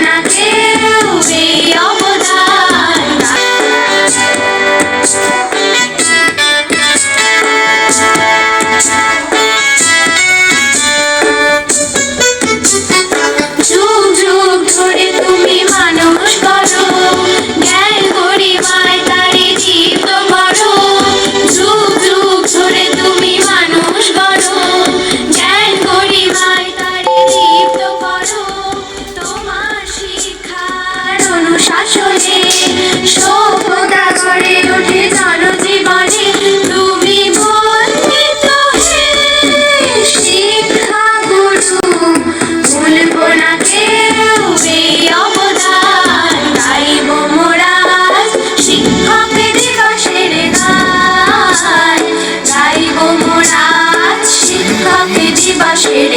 when I get পাশে